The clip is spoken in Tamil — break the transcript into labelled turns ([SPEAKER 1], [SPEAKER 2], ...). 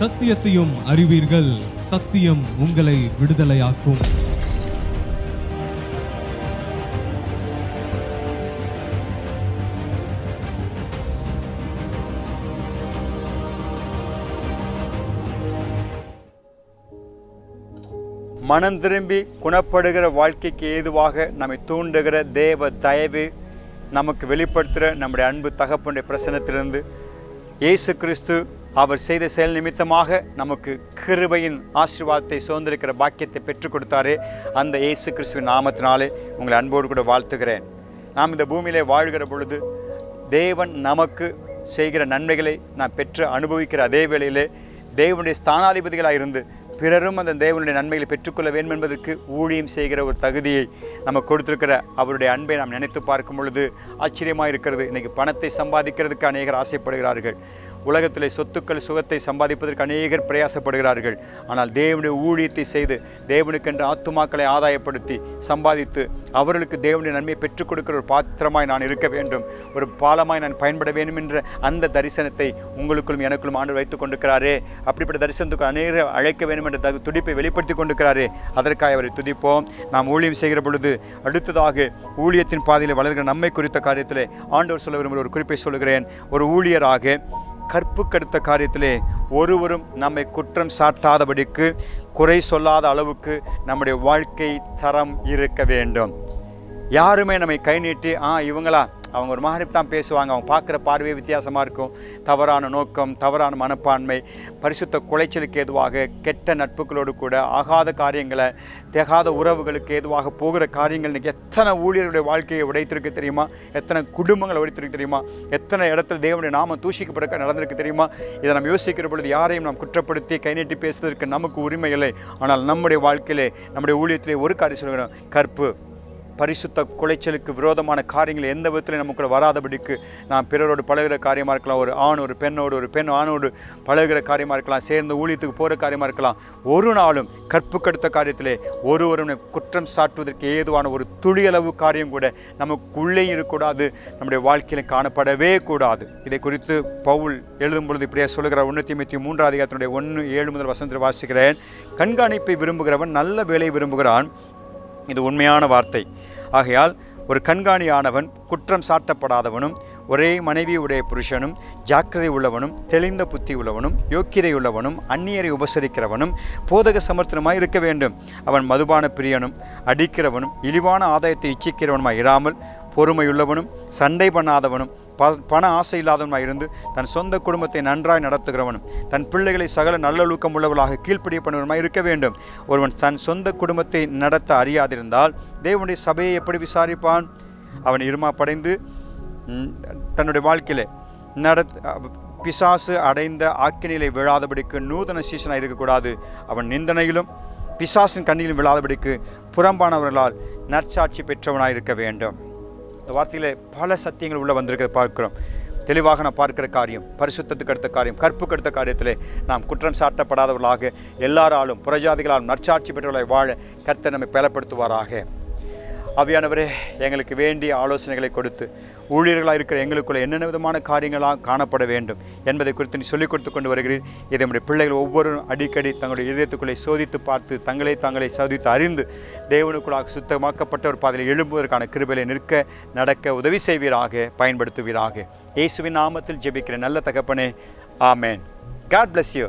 [SPEAKER 1] சத்தியத்தையும் அறிவீர்கள். சத்தியம் உங்களை விடுதலையாக்கும்.
[SPEAKER 2] மனம் திரும்பி குணப்படுகிற வாழ்க்கைக்கு ஏதுவாக நம்மை தூண்டுகிற தேவ தயவு நமக்கு வெளிப்படுத்துகிற நம்முடைய அன்பு தகப்பனுடைய பிரசனத்திலிருந்து இயேசு கிறிஸ்து அவர் செய்த செயல் நிமித்தமாக நமக்கு கிருபையின் ஆசீர்வாதத்தை சுதந்திரிக்கிற பாக்கியத்தை பெற்றுக் கொடுத்தாரே. அந்த இயேசு கிறிஸ்துவின் நாமத்தினாலே உங்களை அன்போடு கூட வாழ்த்துகிறேன். நாம் இந்த பூமியிலே வாழ்கிற பொழுது தேவன் நமக்கு செய்கிற நன்மைகளை நாம் பெற்று அனுபவிக்கிற அதே வேளையிலே தேவனுடைய ஸ்தானாதிபதிகளாக இருந்து பிறரும் அந்த தேவனுடைய நன்மைகளை பெற்றுக்கொள்ள வேண்டும் என்பதற்கு ஊழியம் செய்கிற ஒரு தகுதியை நம்ம கொடுத்துருக்கிற அவருடைய அன்பை நாம் நினைத்து பார்க்கும் பொழுது ஆச்சரியமாக இருக்கிறது இன்றைக்கி பணத்தை சம்பாதிக்கிறதுக்கு அநேகர் ஆசைப்படுகிறார்கள். உலகத்திலே சொத்துக்கள் சுகத்தை சம்பாதிப்பதற்கு அநேகர் பிரயாசப்படுகிறார்கள். ஆனால் தேவனுடைய ஊழியத்தை செய்து தேவனுக்கென்று ஆத்துமாக்களை ஆதாயப்படுத்தி சம்பாதித்து அவர்களுக்கு தேவனுடைய நன்மையை பெற்றுக் கொடுக்கிற ஒரு பாத்திரமாய் நான் இருக்க வேண்டும். ஒரு பாலமாய் நான் பயன்பட வேண்டும் என்ற அந்த தரிசனத்தை உங்களுக்குள்ளும் எனக்குள்ளும் ஆண்டு வைத்துக் கொண்டிருக்கிறாரே. அப்படிப்பட்ட தரிசனத்துக்கு அநேகர் அழைக்க வேண்டும் என்ற தகு துடிப்பை வெளிப்படுத்தி கொண்டிருக்கிறாரே. அதற்காக அவரை துதிப்போம். நாம் ஊழியம் செய்கிற பொழுது அடுத்ததாக ஊழியத்தின் பாதையில் வளர்கிற நம்மை குறித்த காரியத்தில் ஆண்டவர் சொல்ல விரும்புகிற ஒரு குறிப்பை சொல்கிறேன் ஒரு ஊழியராக கற்புக்கடுத்த காரியத்திலே ஒருவரும் நம்மை குற்றம் சாட்டாதபடிக்கு குறை சொல்லாத அளவுக்கு நம்முடைய வாழ்க்கை தரம் இருக்க வேண்டும். யாருமே நம்மை கை நீட்டி ஆ இவங்களா அவங்க ஒரு மாதிரி தான் பேசுவாங்க. அவங்க பார்க்குற பார்வையே வித்தியாசமாக இருக்கும். தவறான நோக்கம் தவறான மனப்பான்மை பரிசுத்த குலைச்சலுக்கு ஏதுவாக கெட்ட நட்புகளோடு கூட ஆகாத காரியங்களை தேகாத உறவுகளுக்கு ஏதுவாக போகிற காரியங்கள் இன்றைக்கி எத்தனை ஊழியர்களுடைய வாழ்க்கையை உடைத்திருக்கு தெரியுமா? எத்தனை குடும்பங்களை உடைத்திருக்கு தெரியுமா? எத்தனை இடத்துல தேவனுடைய நாமம் தூஷிக்கப்பட நடந்திருக்கு தெரியுமா? இதை நம்ம யோசிக்கிற பொழுது யாரையும் நாம் குற்றப்படுத்தி கை நீட்டி பேசுவதற்கு நமக்கு உரிமை இல்லை. ஆனால் நம்முடைய வாழ்க்கையிலே நம்முடைய ஊழியத்திலே ஒரு காரியம் சொல்லணும் கற்பு. பரிசுத்த குலைச்சலுக்கு விரோதமான காரியங்கள் எந்த விதத்தில் நமக்குள்ள வராதபடிக்கு நான் பிறரோடு பழகிற காரியமாக இருக்கலாம். ஒரு ஆண் ஒரு பெண்ணோடு ஒரு பெண் ஆணோடு பழகுற காரியமாக இருக்கலாம். சேர்ந்து ஊழியத்துக்கு போகிற காரியமாக இருக்கலாம். ஒரு நாளும் கற்புக்கடுத்த காரியத்திலே ஒருவரும் குற்றம் சாட்டுவதற்கு ஏதுவான ஒரு துளியளவு காரியம் கூட நமக்குள்ளே இருக்கக்கூடாது. நம்முடைய வாழ்க்கையில் காணப்படவே கூடாது. இதை குறித்து பவுல் எழுதும் பொழுது இப்படியே சொல்லுகிறார். ஒன்றுத்தி ஐம்பத்தி மூன்றாம் அதிகாரத்தினுடைய ஒன்று ஏழு முதல் வசந்தத்தில் வாசிக்கிறேன். கண்காணிப்பை விரும்புகிறவன் நல்ல வேலை விரும்புகிறான். இது உண்மையான வார்த்தை. ஆகையால் ஒரு கண்காணியானவன் குற்றம் சாட்டப்படாதவனும் ஒரே மனைவி உடைய புருஷனும் ஜாக்கிரதை உள்ளவனும் தெளிந்த புத்தி உள்ளவனும் யோக்கியதை உள்ளவனும் அந்நியரை உபசரிக்கிறவனும் போதக சமர்த்தனமாய் இருக்க வேண்டும். அவன் மதுபான பிரியனும் அடிக்கிறவனும் இழிவான ஆதாயத்தை இச்சிக்கிறவனுமாய் இராமல் பொறுமையுள்ளவனும் சண்டை பண்ணாதவனும் ப பண ஆசை இல்லாதவனாக இருந்து தன் சொந்த குடும்பத்தை நன்றாய் நடத்துகிறவனும் தன் பிள்ளைகளை சகல நல்லொழுக்கம் உள்ளவர்களாக கீழ்ப்படிய இருக்க வேண்டும். ஒருவன் தன் சொந்த குடும்பத்தை நடத்த அறியாதிருந்தால் தேவனுடைய சபையை எப்படி விசாரிப்பான்? அவன் இருமா படைந்து தன்னுடைய வாழ்க்கையில் நடத் பிசாசு அடைந்த ஆக்கினிலை விழாதபடிக்கு நூதன சீசனாக இருக்கக்கூடாது. அவன் நிந்தனையிலும் பிசாசின் கண்ணிலும் விழாதபடிக்கு புறம்பானவர்களால் நற்சாட்சி பெற்றவனாக இருக்க வேண்டும். இந்த வார்த்தையில் பல சத்தியங்கள் உள்ளே வந்திருக்கிறத பார்க்குறோம். தெளிவாக நான் பார்க்கிற காரியம் பரிசுத்தத்துக்கு அடுத்த காரியம் கற்புக்கு அடுத்த காரியத்திலே நாம் குற்றம் சாட்டப்படாதவர்களாக எல்லாராலும் புறஜாதிகளாலும் நற்சாட்சி பெற்றவர்களை வாழ கர்த்தர் நம்மை பலப்படுத்துவாராக. அவியானவரே எங்களுக்கு வேண்டிய ஆலோசனைகளை கொடுத்து ஊழியர்களாக இருக்கிற எங்களுக்குள்ள என்னென்ன விதமான காரியங்களாக காணப்பட வேண்டும் என்பதை குறித்து நீ சொல்லிக் கொடுத்து கொண்டு வருகிறீர். இதை நம்முடைய பிள்ளைகள் ஒவ்வொருவரும் அடிக்கடி தங்களுடைய இதயத்துக்குள்ளே சோதித்து பார்த்து தங்களை தாங்களை சோதித்து அறிந்து தேவனுக்குள்ளாக சுத்தமாக்கப்பட்ட ஒரு பாதையில் எழும்புவதற்கான கிருபையிலே நிற்க நடக்க உதவி செய்வீராக பயன்படுத்துவீராக. இயேசுவின் நாமத்தில் ஜெபிக்கிற நல்ல தகப்பனே ஆமேன். God bless you